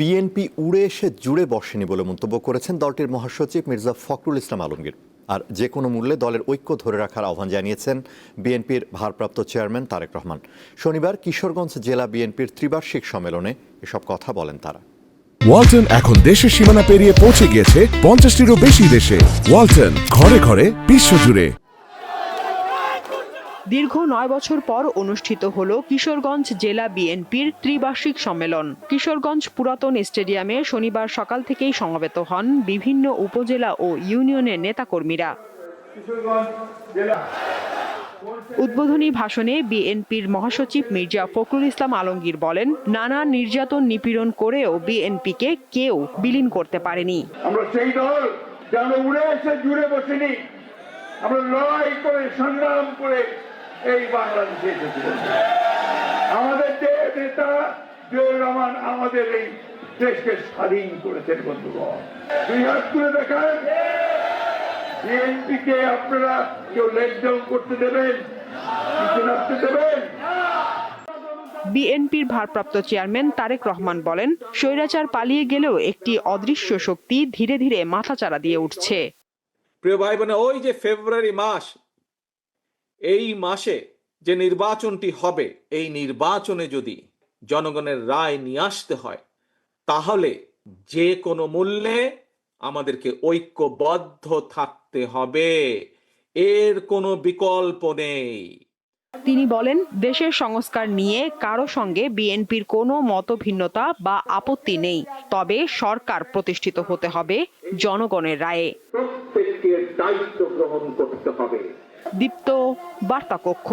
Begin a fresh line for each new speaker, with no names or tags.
BNP উড়ে এসে জুড়ে বসেনি বলে মন্তব্য করেছেন দলটির মহাসচিব মির্জা ফখরুল ইসলাম আলমগীর। আর যে কোনো মূল্যে দলের ঐক্য ধরে রাখার আহ্বান জানিয়েছেন বিএনপির ভারপ্রাপ্ত চেয়ারম্যান তারেক রহমান। শনিবার কিশোরগঞ্জ জেলা বিএনপির ত্রিবার্ষিক সম্মেলনে এসব কথা বলেন তারা।
ওয়ালটন এখন দেশের সীমানা পেরিয়ে পৌঁছে গিয়েছে পঞ্চাশটিরও বেশি দেশে। ওয়ালটন ঘরে ঘরে বিশ্বজুড়ে।
দীর্ঘ নয় বছর পর অনুষ্ঠিত হল কিশোরগঞ্জ জেলা বিএনপির ত্রিবার্ষিক সম্মেলন। কিশোরগঞ্জ পুরাতন স্টেডিয়ামে শনিবার সকাল থেকেই সমবেত হন বিভিন্ন উপজেলা ও ইউনিয়নের নেতাকর্মীরা। উদ্বোধনী ভাষণে বিএনপির মহাসচিব মির্জা ফখরুল ইসলাম আলমগীর বলেন, নানা নির্যাতন নিপীড়ন করেও বিএনপিকে কেউ বিলীন করতে পারেনি।
আমরা সেই দল উড়ে এসে জুড়ে বসিনি। আমরা লড়াই করে, সংগ্রাম করে এই বাংলাদেশে এসেছিলাম আমাদের যে নেতা জিয়াউর রহমান আমাদের এই দেশকে স্বাধীন করেছেন বন্ধুগণ। দুই হাত তুলে দেখান। বিএনপিকে আপনারা কেউ লেট ডাউন করতে দেবেন কিছু রাখতে দেবেন।
বিএনপির ভারপ্রাপ্ত চেয়ারম্যান তারেক রহমান বলেন স্বৈরাচার পালিয়ে গেলেও একটি অদৃশ্য শক্তি ধীরে ধীরে মাথাচাড়া দিয়ে উঠছে।
প্রিয় ভাই বোনে ওই যে ফেব্রুয়ারি মাস এই মাসে যে নির্বাচনটি হবে এই নির্বাচনে যদি জনগণের রায় নিয়ে আসতে হয় তাহলে যে কোনো মূল্যে আমাদেরকে ঐক্যবদ্ধ থাকতে হবে। এর কোনো বিকল্প নেই।
তিনি বলেন দেশের সংস্কার নিয়ে কারও সঙ্গে বিএনপির কোনো মতভিন্নতা বা আপত্তি নেই। তবে সরকার প্রতিষ্ঠিত হতে হবে জনগণের রায়ে।
প্রত্যেককে দায়িত্ব গ্রহণ করতে হবে।
দীপ্ত বার্তা কক্ষ